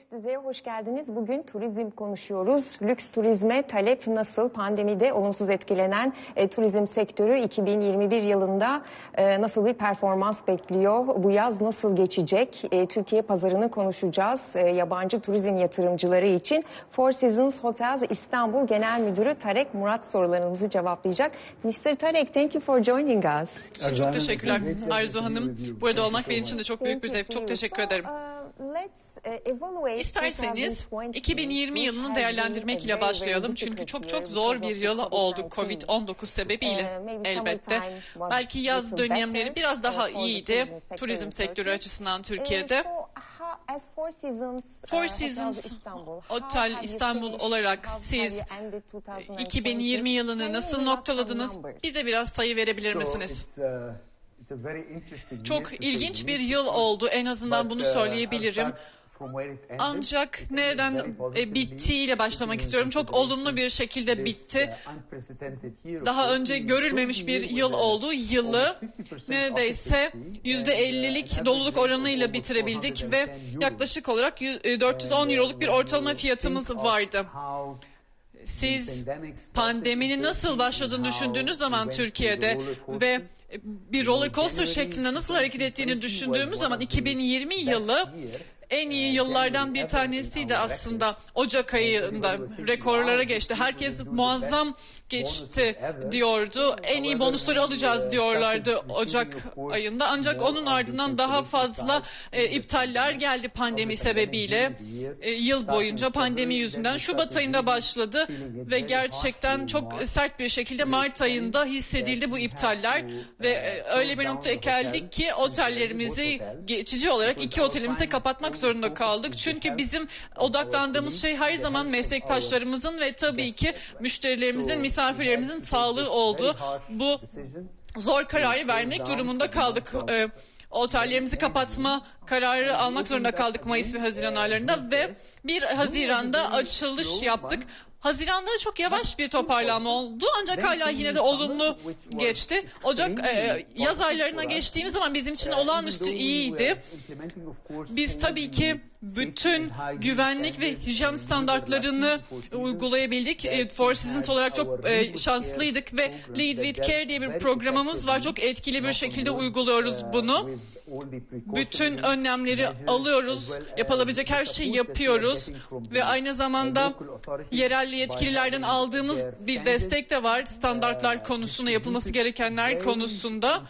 Üst düzeye hoş geldiniz. Bugün turizm konuşuyoruz. Lüks turizme talep nasıl? Pandemide olumsuz etkilenen e, turizm sektörü 2021 yılında e, nasıl bir performans bekliyor? Bu yaz nasıl geçecek? E, Türkiye pazarını konuşacağız. E, yabancı turizm yatırımcıları için Four Seasons Hotels İstanbul Genel Müdürü Tarek Murat sorularımızı cevaplayacak. Mr. Tarek, thank you for joining us. Çok teşekkürler Arzu Hanım. Burada olmak benim için de çok büyük bir zevk. Çok teşekkür So, ederim. uh, let's, uh, evaluate İsterseniz 2020, 2020 yılını değerlendirmek ile başlayalım. Çünkü çok çok zor bir yıl oldu COVID-19. Covid-19 sebebiyle Uh, elbette. Belki yaz dönemleri biraz daha iyiydi turizm sektörü açısından Uh, Türkiye'de. Four Seasons, uh, Otel İstanbul olarak siz you ended 2020? 2020 Can yılını nasıl noktaladınız? Bize biraz sayı verebilir misiniz? Çok ilginç bir yıl oldu. En azından bunu söyleyebilirim. Ancak nereden e, bittiğiyle başlamak istiyorum. Çok olumlu bir şekilde bitti. uh, Daha önce 2020. görülmemiş bir yıl oldu. Yılı neredeyse %50'lik doluluk oranıyla bitirebildik ve yaklaşık olarak yüz- e, 410 euroluk bir ortalama fiyatımız vardı. Siz pandeminin nasıl başladığını düşündüğünüz zaman Türkiye'de ve bir roller coaster şeklinde nasıl hareket ettiğini düşündüğümüz zaman 2020 yılı en iyi yıllardan bir tanesiydi aslında. Ocak ayında rekorlara geçti. Herkes muazzam geçti diyordu. En iyi bonusları alacağız diyorlardı Ocak ayında. Ancak onun ardından daha fazla e, iptaller geldi pandemi sebebiyle. E, yıl boyunca pandemi yüzünden Şubat ayında başladı ve gerçekten çok sert bir şekilde Mart ayında hissedildi bu iptaller ve e, öyle bir noktaya geldik ki otellerimizi geçici olarak iki otelimizi de kapatmak zorunda kaldık. Çünkü bizim odaklandığımız şey her zaman meslektaşlarımızın ve tabii ki müşterilerimizin, misafirlerimizin sağlığı oldu. Bu zor kararı vermek durumunda kaldık. Ee, otellerimizi kapatma kararı almak zorunda kaldık Mayıs ve Haziran aylarında ve 1 Haziran'da açılış yaptık. Haziranda çok yavaş bir toparlanma oldu ancak hala yine de olumlu geçti. Ocak e, yaz aylarına geçtiğimiz zaman bizim için olağanüstü iyiydi. Biz tabii ki bütün güvenlik ve hijyen standartlarını uygulayabildik. E, Four olarak çok e, şanslıydık ve Lead with Care diye bir programımız var. Çok etkili bir şekilde uyguluyoruz bunu. Bütün önlemleri alıyoruz. Yapılabilecek her şeyi yapıyoruz. Ve aynı zamanda yerel yetkililerden aldığımız bir destek de var. Standartlar konusunda, yapılması gerekenler konusunda.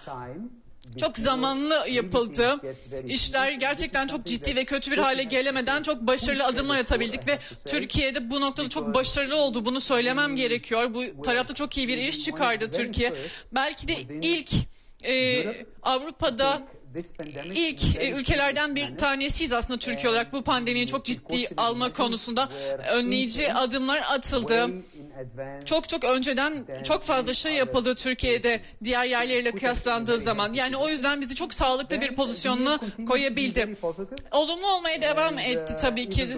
Çok zamanlı yapıldı. İşler gerçekten çok ciddi ve kötü bir hale gelemeden çok başarılı adımlar atabildik ve Türkiye'de bu noktada çok başarılı oldu. Bunu söylemem gerekiyor. Bu tarafta çok iyi bir iş çıkardı Türkiye. Belki de ilk e, Avrupa'da ilk e, ülkelerden bir tanesiyiz aslında Türkiye olarak bu pandemiyi çok ciddi alma konusunda önleyici adımlar atıldı. Çok çok önceden çok fazla şey yapıldı Türkiye'de diğer yerlerle kıyaslandığı zaman. Yani o yüzden bizi çok sağlıklı bir pozisyonuna koyabildi. Olumlu olmaya devam etti tabii ki.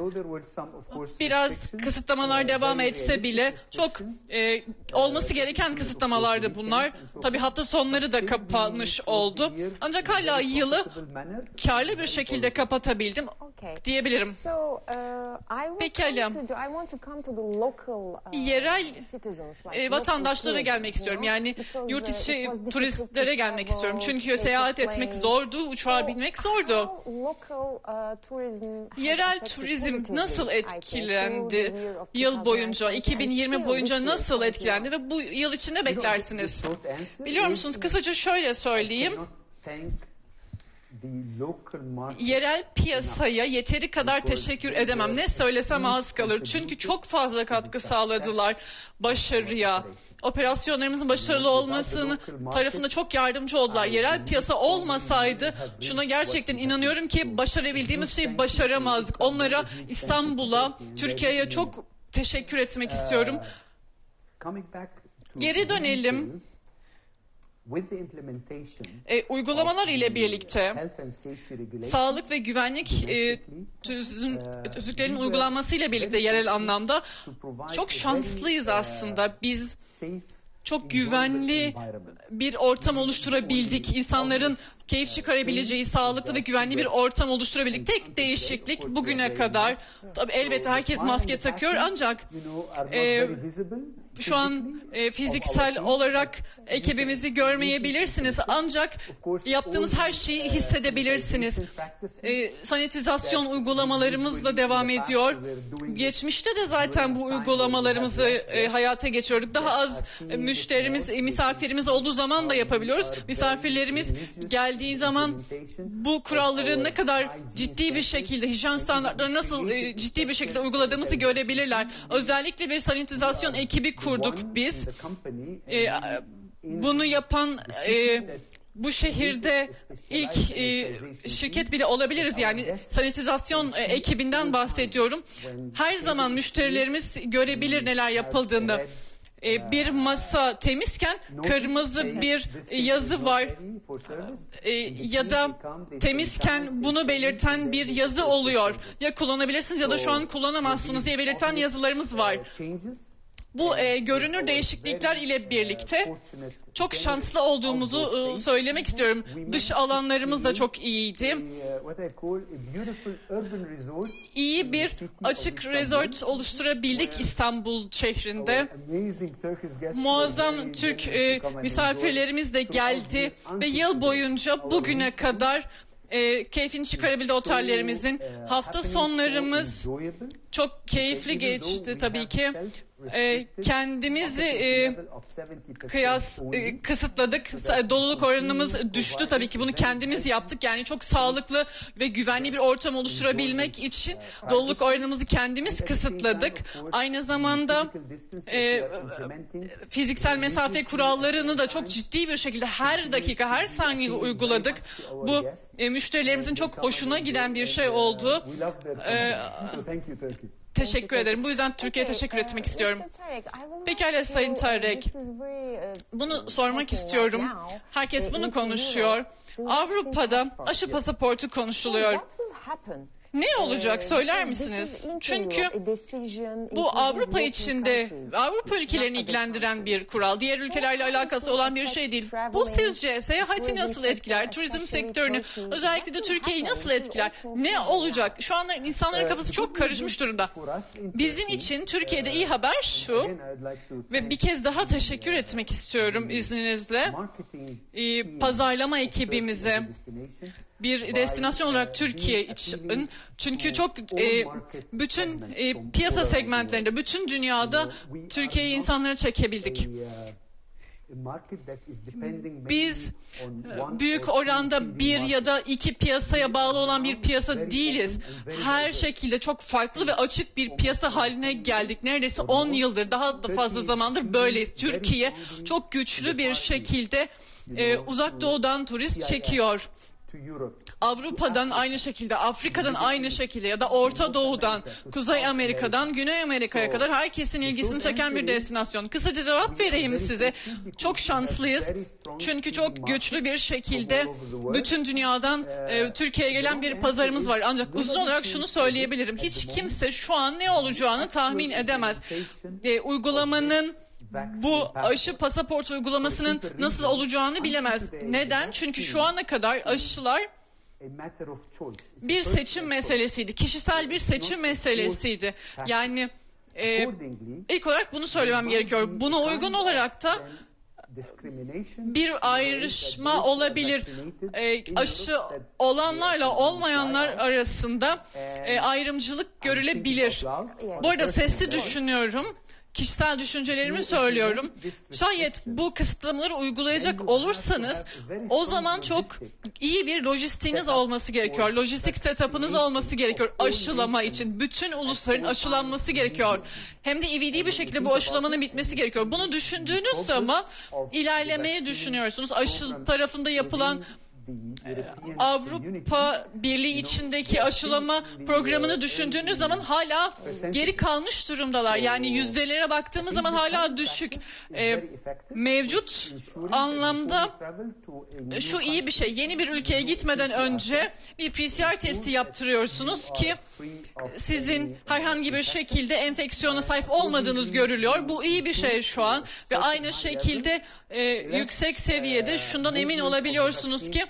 Biraz kısıtlamalar devam etse bile çok e, olması gereken kısıtlamalardı bunlar. Tabii hafta sonları da kapanmış oldu. Ancak hala yılı karlı bir şekilde kapatabildim diyebilirim. Uh, Pekala. uh, Yerel, E, vatandaşlara gelmek istiyorum. Yani yurt uh, içi turistlere gelmek istiyorum. Çünkü seyahat etmek zordu, uçağa binmek zordu. Yerel turizm nasıl etkilendi yıl boyunca, 2020 and 2020 still boyunca nasıl 2021? etkilendi ve bu yıl içinde beklersiniz? Biliyor musunuz? Kısaca şöyle söyleyeyim. Yerel piyasaya yeteri kadar teşekkür edemem. Ne söylesem az kalır. Çünkü çok fazla katkı sağladılar başarıya. Operasyonlarımızın başarılı olmasının tarafında çok yardımcı oldular. Yerel piyasa olmasaydı şuna gerçekten inanıyorum ki başarabildiğimiz şeyi başaramazdık. Onlara İstanbul'a, Türkiye'ye çok teşekkür etmek istiyorum. Geri dönelim. E, uygulamalar ile birlikte sağlık ve güvenlik e, tüzün, tüzüklerin uygulanması ile birlikte yerel anlamda çok şanslıyız aslında. Biz çok güvenli bir ortam oluşturabildik. İnsanların keyif çıkarabileceği sağlıklı ve güvenli bir ortam oluşturabildik. Tek değişiklik bugüne kadar. Tabii elbette herkes maske takıyor ancak e, şu an e, fiziksel olarak ekibimizi görmeyebilirsiniz ancak yaptığımız her şeyi hissedebilirsiniz. E, sanitizasyon uygulamalarımızla devam ediyor. Geçmişte de zaten bu uygulamalarımızı e, hayata geçiriyorduk. Daha az e, müşterimiz, e, misafirimiz olduğu zaman da yapabiliyoruz. Misafirlerimiz geldiği zaman bu kuralları ne kadar ciddi bir şekilde, hijyen standartları nasıl e, ciddi bir şekilde uyguladığımızı görebilirler. Özellikle bir sanitizasyon ekibi kurduk biz. E, bunu yapan e, bu şehirde ilk e, şirket bile olabiliriz yani sanitizasyon e, ekibinden bahsediyorum. Her zaman müşterilerimiz görebilir neler yapıldığını. E, bir masa temizken kırmızı bir yazı var e, ya da temizken bunu belirten bir yazı oluyor. Ya kullanabilirsiniz ya da şu an kullanamazsınız diye belirten yazılarımız var. Bu e, görünür değişiklikler ile birlikte çok şanslı olduğumuzu e, söylemek istiyorum. Dış alanlarımız da çok iyiydi. İyi bir açık resort oluşturabildik İstanbul şehrinde. Muazzam Türk e, misafirlerimiz de geldi ve yıl boyunca bugüne kadar e, keyfini çıkarabildi otellerimizin. Hafta sonlarımız çok keyifli geçti tabii ki. E, kendimizi e, kıyas e, kısıtladık. Doluluk oranımız düştü tabii ki. Bunu kendimiz yaptık. Yani çok sağlıklı ve güvenli bir ortam oluşturabilmek için doluluk oranımızı kendimiz kısıtladık. Aynı zamanda e, fiziksel mesafe kurallarını da çok ciddi bir şekilde her dakika, her saniye uyguladık. Bu e, müşterilerimizin çok hoşuna giden bir şey oldu. E, Teşekkür ederim. Bu yüzden Türkiye'ye teşekkür etmek istiyorum. Pekala Sayın Tarek. Bunu sormak istiyorum. Herkes bunu konuşuyor. Avrupa'da aşı pasaportu konuşuluyor. Ne olacak söyler misiniz? Çünkü bu Avrupa içinde Avrupa ülkelerini ilgilendiren bir kural. Diğer ülkelerle alakası olan bir şey değil. Bu sizce seyahati nasıl etkiler? Turizm sektörünü özellikle de Türkiye'yi nasıl etkiler? Ne olacak? Şu anda insanların kafası çok karışmış durumda. Bizim için Türkiye'de iyi haber şu ve bir kez daha teşekkür etmek istiyorum izninizle. Ee, pazarlama ekibimize bir destinasyon olarak Türkiye için çünkü çok e, bütün e, piyasa segmentlerinde bütün dünyada Türkiye'yi insanlara çekebildik. Biz büyük oranda bir ya da iki piyasaya bağlı olan bir piyasa değiliz. Her şekilde çok farklı ve açık bir piyasa haline geldik. Neredeyse 10 yıldır daha da fazla zamandır böyleyiz. Türkiye çok güçlü bir şekilde e, uzak doğudan turist çekiyor. Avrupa'dan aynı şekilde, Afrika'dan aynı şekilde ya da Orta Doğu'dan, Kuzey Amerika'dan Güney Amerika'ya kadar herkesin ilgisini çeken bir destinasyon. Kısaca cevap vereyim size. Çok şanslıyız. Çünkü çok güçlü bir şekilde bütün dünyadan e, Türkiye'ye gelen bir pazarımız var. Ancak uzun olarak şunu söyleyebilirim. Hiç kimse şu an ne olacağını tahmin edemez. E, uygulamanın bu aşı pasaport uygulamasının nasıl olacağını bilemez. Neden? Çünkü şu ana kadar aşılar bir seçim meselesiydi. Kişisel bir seçim meselesiydi. Yani e, ilk olarak bunu söylemem gerekiyor. Buna uygun olarak da bir ayrışma olabilir. E, aşı olanlarla olmayanlar arasında e, ayrımcılık görülebilir. Bu arada sesli düşünüyorum kişisel düşüncelerimi söylüyorum. Şayet bu kısıtlamaları uygulayacak olursanız o zaman çok iyi bir lojistiğiniz olması gerekiyor. Lojistik setup'ınız olması gerekiyor aşılama için. Bütün ulusların aşılanması gerekiyor. Hem de ivedi bir şekilde bu aşılamanın bitmesi gerekiyor. Bunu düşündüğünüz zaman ilerlemeyi düşünüyorsunuz. Aşı tarafında yapılan Avrupa Birliği içindeki aşılama programını düşündüğünüz zaman hala geri kalmış durumdalar. Yani yüzdelere baktığımız zaman hala düşük. Ee, mevcut anlamda şu iyi bir şey. Yeni bir ülkeye gitmeden önce bir PCR testi yaptırıyorsunuz ki sizin herhangi bir şekilde enfeksiyona sahip olmadığınız görülüyor. Bu iyi bir şey şu an ve aynı şekilde e, yüksek seviyede şundan emin olabiliyorsunuz ki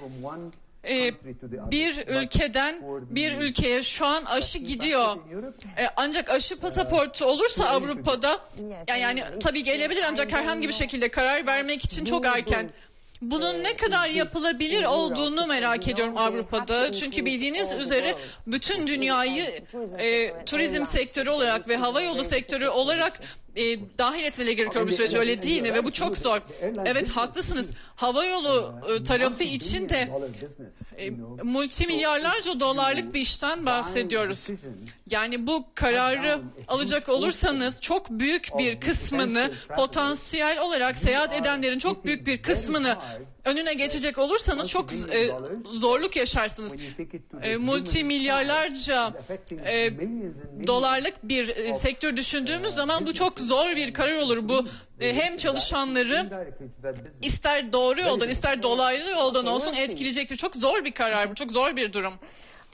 e, bir ülkeden bir ülkeye şu an aşı gidiyor. E, ancak aşı pasaportu olursa Avrupa'da yani, yani tabii gelebilir ancak herhangi bir şekilde karar vermek için çok erken. Bunun ne kadar yapılabilir olduğunu merak ediyorum Avrupa'da. Çünkü bildiğiniz üzere bütün dünyayı e, turizm sektörü olarak ve hava yolu sektörü olarak e, dahil etmeleri gerekiyor bu sürece öyle değil. mi? Ve bu çok zor. Evet haklısınız. Hava yolu e, tarafı için de e, multimilyarlarca dolarlık bir işten bahsediyoruz. Yani bu kararı alacak olursanız çok büyük bir kısmını potansiyel olarak seyahat edenlerin çok büyük bir kısmını önüne geçecek olursanız çok e, zorluk yaşarsınız. E, multimilyarlarca e, dolarlık bir e, sektör düşündüğümüz zaman bu çok zor bir karar olur. Bu e, hem çalışanları ister doğru yoldan ister dolaylı yoldan olsun etkileyecektir. Çok zor bir karar bu. Çok zor bir durum.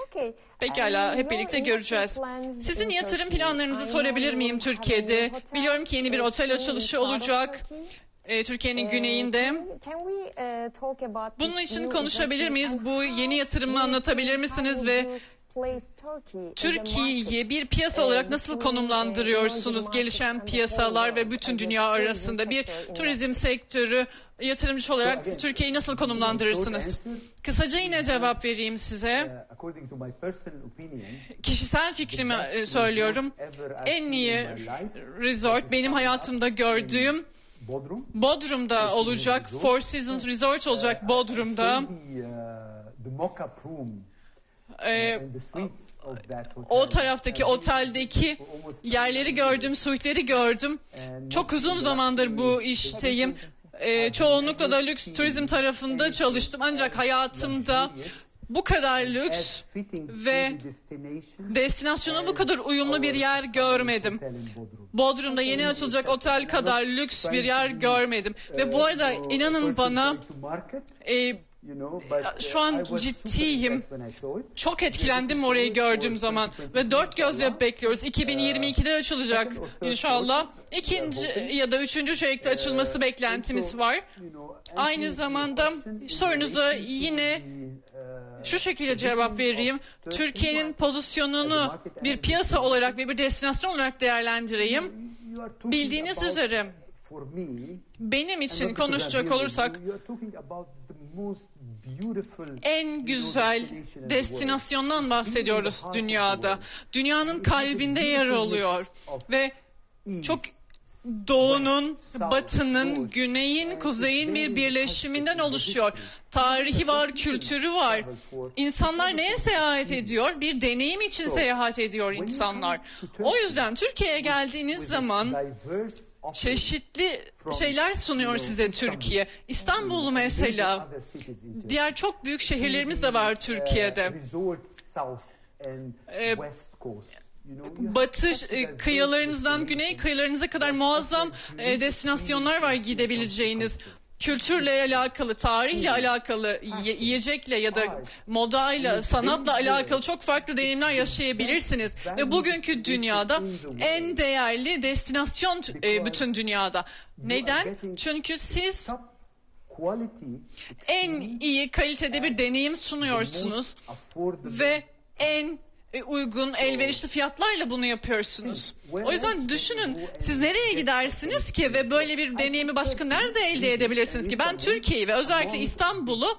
Okay. Pekala, And hep birlikte göreceğiz. Sizin in yatırım planlarınızı sorabilir miyim Türkiye'de? Biliyorum ki yeni bir otel açılışı olacak. E, Türkiye'nin Uh, güneyinde. uh, about Bunun için konuşabilir miyiz? Bu yeni yatırımı anlatabilir misiniz ve Türkiye'yi bir piyasa olarak Uh, nasıl uh, konumlandırıyorsunuz gelişen piyasalar ve world bütün dünya arasında bir turizm sektörü yatırımcı olarak Türkiye'yi nasıl konumlandırırsınız? Kısaca yine cevap vereyim size. opinion, Kişisel fikrimi e, söylüyorum. En iyi resort benim hayatımda gördüğüm Bodrum. Bodrum'da olacak. Four Seasons Resort olacak Bodrum'da. Uh, Ee, o taraftaki oteldeki yerleri gördüm, suitleri gördüm. Çok uzun zamandır bu işteyim. Ee, çoğunlukla da lüks turizm tarafında çalıştım. Ancak hayatımda bu kadar lüks ve destinasyona bu kadar uyumlu bir yer görmedim. Bodrum'da yeni açılacak otel kadar lüks bir yer görmedim. Ve bu arada Uh, inanın bana e, uh, şu an ciddiyim. çok etkilendim orayı gördüğüm zaman ve dört gözle bekliyoruz. 2022'de açılacak inşallah. İkinci ya da üçüncü çeyrekte açılması beklentimiz var. Aynı zamanda sorunuza yine uh, Şu şekilde cevap vereyim. Türkiye'nin pozisyonunu bir piyasa olarak ve bir destinasyon olarak değerlendireyim. Bildiğiniz üzere benim için konuşacak olursak en güzel destinasyondan bahsediyoruz dünyada. Dünyanın kalbinde yer alıyor ve çok doğunun, batının, güneyin, kuzeyin bir birleşiminden oluşuyor. Tarihi var, kültürü var. İnsanlar neye seyahat ediyor? Bir deneyim için seyahat ediyor insanlar. O yüzden Türkiye'ye geldiğiniz zaman çeşitli şeyler sunuyor size Türkiye. İstanbul mesela. Diğer çok büyük şehirlerimiz de var Türkiye'de. Ee, Batı e, kıyılarınızdan güney kıyılarınıza kadar muazzam e, destinasyonlar var gidebileceğiniz. Kültürle alakalı, tarihle alakalı, ye- yiyecekle ya da modayla, sanatla alakalı çok farklı deneyimler yaşayabilirsiniz. Ve bugünkü dünyada en değerli destinasyon e, bütün dünyada. Neden? Çünkü siz en iyi kalitede bir deneyim sunuyorsunuz ve en uygun, elverişli fiyatlarla bunu yapıyorsunuz. O yüzden düşünün siz nereye gidersiniz ki ve böyle bir deneyimi başka nerede elde edebilirsiniz ki? Ben Türkiye'yi ve özellikle İstanbul'u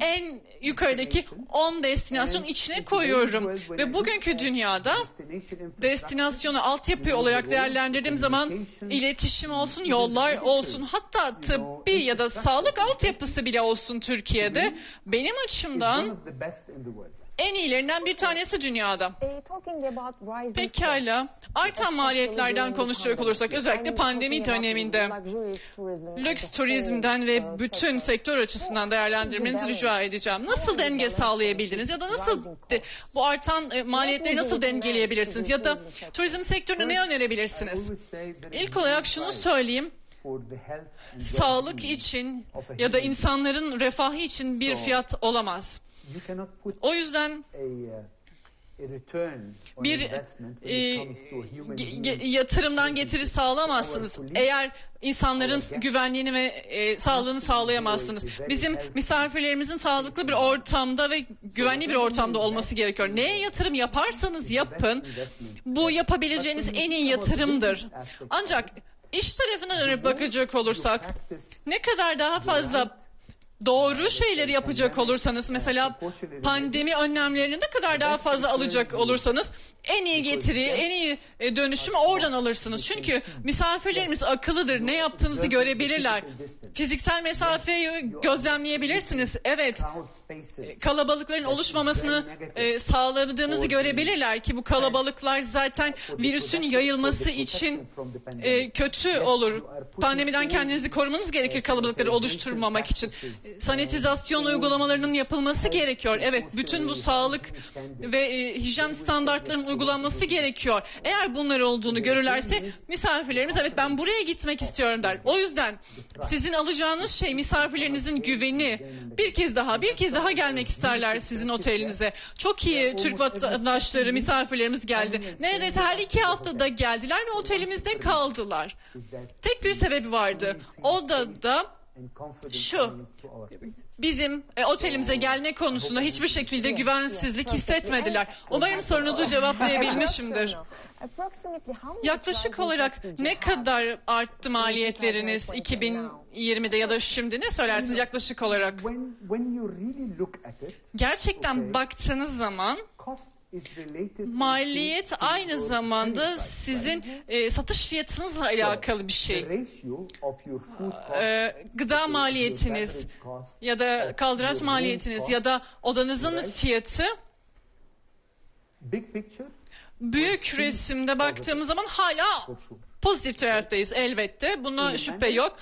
en yukarıdaki 10 destinasyon içine koyuyorum. Ve bugünkü dünyada destinasyonu altyapı olarak değerlendirdiğim zaman iletişim olsun, yollar olsun, hatta tıbbi ya da sağlık altyapısı bile olsun Türkiye'de benim açımdan en iyilerinden bir tanesi dünyada. Rising Pekala. Artan maliyetlerden konuşacak olursak özellikle pandemi döneminde lüks turizmden ve uh, bütün sektör açısından değerlendirmenizi rica edeceğim. Nasıl denge sağlayabildiniz ya da nasıl bu artan e, maliyetleri nasıl dengeleyebilirsiniz ya da turizm sektörüne ne önerebilirsiniz? İlk olarak şunu söyleyeyim. Sağlık için ya da insanların refahı için bir fiyat olamaz. O yüzden bir e, yatırımdan getiri sağlamazsınız. Eğer insanların güvenliğini ve e, sağlığını sağlayamazsınız. Bizim misafirlerimizin sağlıklı bir ortamda ve güvenli bir ortamda olması gerekiyor. Neye yatırım yaparsanız yapın, bu yapabileceğiniz en iyi yatırımdır. Ancak iş tarafına dönüp bakacak olursak, ne kadar daha fazla doğru şeyleri yapacak olursanız mesela pandemi önlemlerini ne kadar daha fazla alacak olursanız en iyi getiriyi, en iyi e, dönüşümü oradan alırsınız. Çünkü misafirlerimiz akıllıdır. Ne yaptığınızı görebilirler. Fiziksel mesafeyi gözlemleyebilirsiniz. Evet. Kalabalıkların oluşmamasını e, sağladığınızı görebilirler ki bu kalabalıklar zaten virüsün yayılması için e, kötü olur. Pandemiden kendinizi korumanız gerekir kalabalıkları oluşturmamak için. Sanitizasyon uygulamalarının yapılması gerekiyor. Evet, bütün bu sağlık ve e, hijyen standartlarının uygulanması gerekiyor. Eğer bunlar olduğunu görürlerse misafirlerimiz evet ben buraya gitmek istiyorum der. O yüzden sizin alacağınız şey misafirlerinizin güveni. Bir kez daha, bir kez daha gelmek isterler sizin otelinize. Çok iyi Türk vatandaşları, misafirlerimiz geldi. Neredeyse her iki haftada geldiler ve otelimizde kaldılar. Tek bir sebebi vardı. O da da şu, bizim e, otelimize gelme konusunda hiçbir şekilde güvensizlik hissetmediler. Umarım sorunuzu cevaplayabilmişimdir. Yaklaşık olarak ne kadar arttı maliyetleriniz 2020'de ya da şimdi ne söylersiniz yaklaşık olarak? Gerçekten baktığınız zaman maliyet aynı zamanda sizin e, satış fiyatınızla alakalı bir şey. E, gıda maliyetiniz ya da kaldıraç maliyetiniz ya da odanızın fiyatı büyük resimde baktığımız zaman hala pozitif taraftayız elbette. Buna şüphe yok.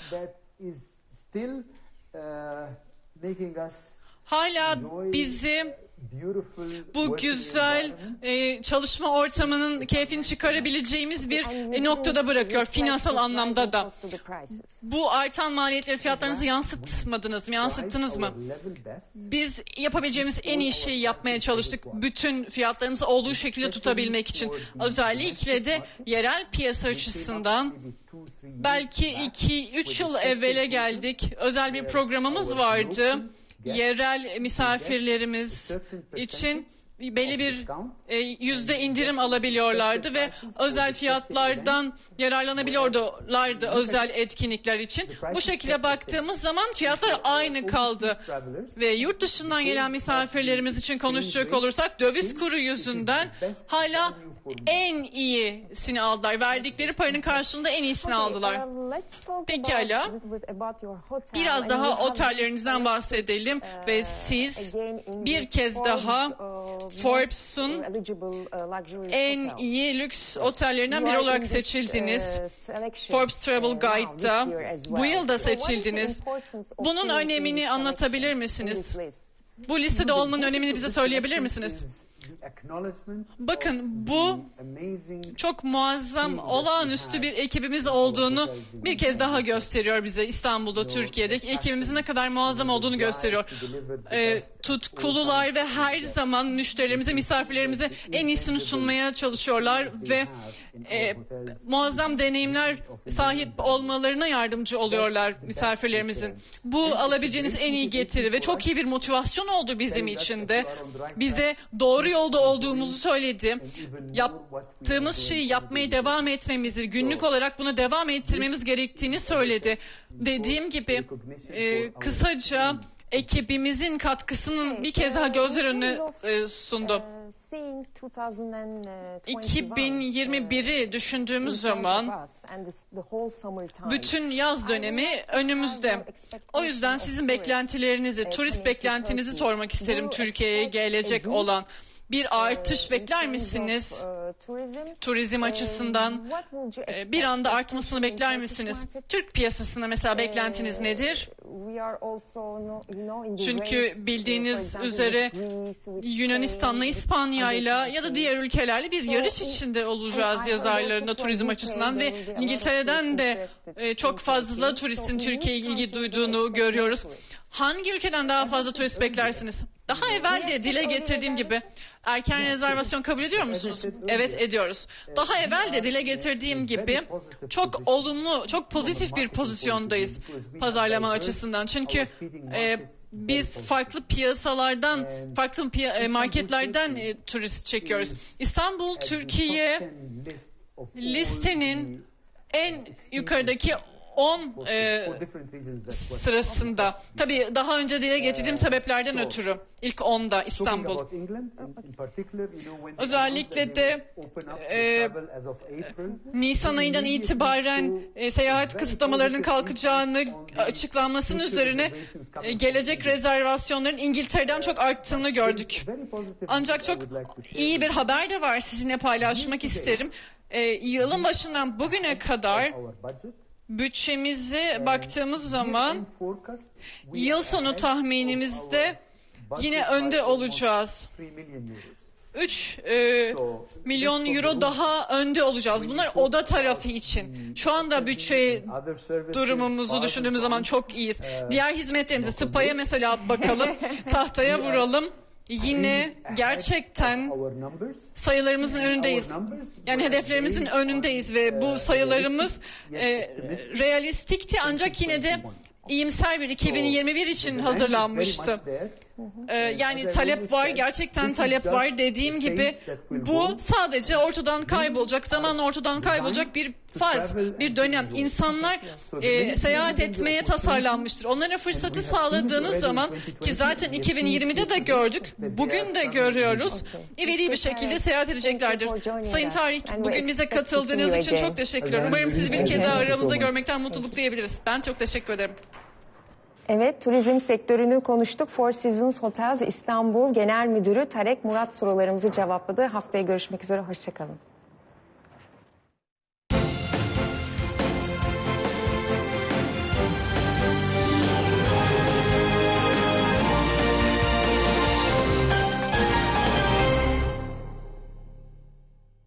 Hala bizi bu güzel e, çalışma ortamının keyfini çıkarabileceğimiz bir e, noktada bırakıyor finansal anlamda da. Bu artan maliyetleri fiyatlarınızı yansıtmadınız mı, yansıttınız mı? Biz yapabileceğimiz en iyi şeyi yapmaya çalıştık. Bütün fiyatlarımızı olduğu şekilde tutabilmek için. Özellikle de yerel piyasa açısından belki 2-3 yıl evvele geldik. Özel bir programımız vardı yerel misafirlerimiz için belli bir e, yüzde indirim alabiliyorlardı ve özel fiyatlardan yararlanabiliyorlardı özel etkinlikler için. Bu şekilde baktığımız zaman fiyatlar aynı kaldı. ve yurt dışından gelen misafirlerimiz için konuşacak olursak döviz kuru yüzünden hala en iyisini aldılar. Verdikleri paranın karşılığında en iyisini aldılar. Pekala. Biraz daha otellerinizden bahsedelim ve siz bir kez daha Forbes'un en iyi lüks otellerinden biri olarak seçildiniz. Forbes Travel Guide'da bu yıl da seçildiniz. Bunun önemini anlatabilir misiniz? Bu listede olmanın önemini bize söyleyebilir misiniz? Bakın bu çok muazzam, olağanüstü bir ekibimiz olduğunu bir kez daha gösteriyor bize İstanbul'da, Türkiye'deki ekibimizin ne kadar muazzam olduğunu gösteriyor. E, tutkulular ve her zaman müşterilerimize, misafirlerimize en iyisini sunmaya çalışıyorlar ve e, muazzam deneyimler sahip olmalarına yardımcı oluyorlar misafirlerimizin. Bu alabileceğiniz en iyi getiri ve çok iyi bir motivasyon oldu bizim için de. Bize doğru yolda olduğumuzu söyledi. Yaptığımız şeyi yapmaya devam etmemizi, günlük olarak bunu devam ettirmemiz gerektiğini söyledi. Dediğim gibi e, kısaca ekibimizin katkısının bir kez daha gözler önüne e, sundu. Uh, seeing 2021, 2021'i düşündüğümüz zaman bütün yaz dönemi önümüzde. O yüzden sizin beklentilerinizi, turist beklentinizi sormak isterim Türkiye'ye gelecek olan. Bir artış bekler misiniz? Turizm açısından e, bir anda artmasını bekler misiniz? Türk piyasasında mesela beklentiniz nedir? Çünkü bildiğiniz üzere Yunanistan'la, İspanya'yla ya da diğer ülkelerle bir yarış içinde olacağız yazarlarında turizm açısından ve İngiltere'den de e, çok fazla turistin Türkiye'ye ilgi duyduğunu görüyoruz. Hangi ülkeden daha fazla turist beklersiniz? Daha evvel de dile getirdiğim gibi erken rezervasyon kabul ediyor musunuz? Evet ediyoruz. Daha evvel de dile getirdiğim gibi çok olumlu, çok pozitif bir pozisyondayız pazarlama açısından. Çünkü e, biz farklı piyasalardan, farklı e, marketlerden e, turist çekiyoruz. İstanbul, Türkiye listenin en yukarıdaki 10 e, sırasında. Tabii daha önce dile getirdiğim sebeplerden ötürü ilk 10'da İstanbul. Özellikle de e, Nisan ayından itibaren e, seyahat kısıtlamalarının kalkacağını açıklanmasının üzerine e, gelecek rezervasyonların İngiltere'den çok arttığını gördük. Ancak çok iyi bir haber de var sizinle paylaşmak isterim. E, yılın başından bugüne kadar bütçemize baktığımız zaman yıl sonu tahminimizde yine önde olacağız. 3 e, milyon euro daha önde olacağız. Bunlar oda tarafı için. Şu anda bütçe durumumuzu düşündüğümüz zaman çok iyiyiz. Diğer hizmetlerimize, SPA'ya mesela bakalım, tahtaya vuralım. Yine gerçekten sayılarımızın önündeyiz. Yani hedeflerimizin önündeyiz ve bu sayılarımız e, realistikti. Ancak yine de iyimser bir 2021 için hazırlanmıştı. Ee, yani talep var, gerçekten talep var. Dediğim gibi bu sadece ortadan kaybolacak, zaman ortadan kaybolacak bir faz, bir dönem. İnsanlar e, seyahat etmeye tasarlanmıştır. Onlara fırsatı sağladığınız zaman ki zaten 2020'de de gördük, bugün de görüyoruz. İvedi bir şekilde seyahat edeceklerdir. Sayın Tarih, bugün bize katıldığınız için çok teşekkürler. Umarım sizi bir kez daha aramızda görmekten mutluluk duyabiliriz. Ben çok teşekkür ederim. Evet, turizm sektörünü konuştuk. Four Seasons Hotels İstanbul Genel Müdürü Tarek Murat sorularımızı cevapladı. Haftaya görüşmek üzere, hoşçakalın.